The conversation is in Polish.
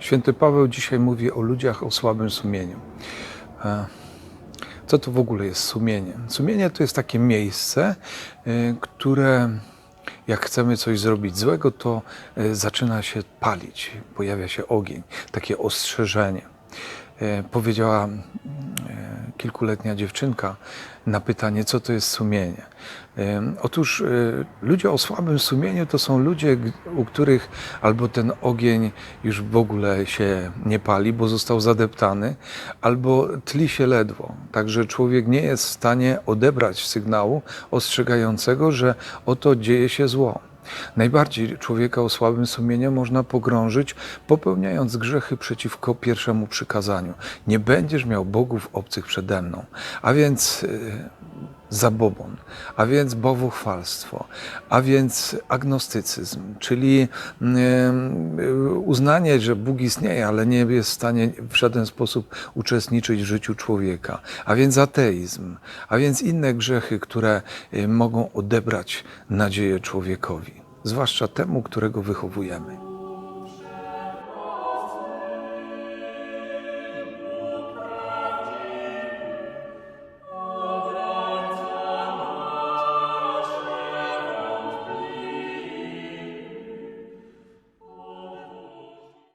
Święty Paweł dzisiaj mówi o ludziach o słabym sumieniu. E, Co to w ogóle jest sumienie? Sumienie to jest takie miejsce, y, które jak chcemy coś zrobić złego, to y, zaczyna się palić, pojawia się ogień, takie ostrzeżenie. E, Powiedziała e, kilkuletnia dziewczynka na pytanie, co to jest sumienie. Otóż e, ludzie o słabym sumieniu to są ludzie, u których albo ten ogień już w ogóle się nie pali, bo został zadeptany, albo tli się ledwo. Także człowiek nie jest w stanie odebrać sygnału ostrzegającego, że oto dzieje się zło. Najbardziej człowieka o słabym sumieniu można pogrążyć, popełniając grzechy przeciwko pierwszemu przykazaniu. Nie będziesz miał bogów obcych przede mną. A więc y, zabobon, a więc bałwochwalstwo, a więc agnostycyzm, czyli uznanie, że Bóg istnieje, ale nie jest w stanie w żaden sposób uczestniczyć w życiu człowieka, a więc ateizm, a więc inne grzechy, które mogą odebrać nadzieję człowiekowi, zwłaszcza temu, którego wychowujemy.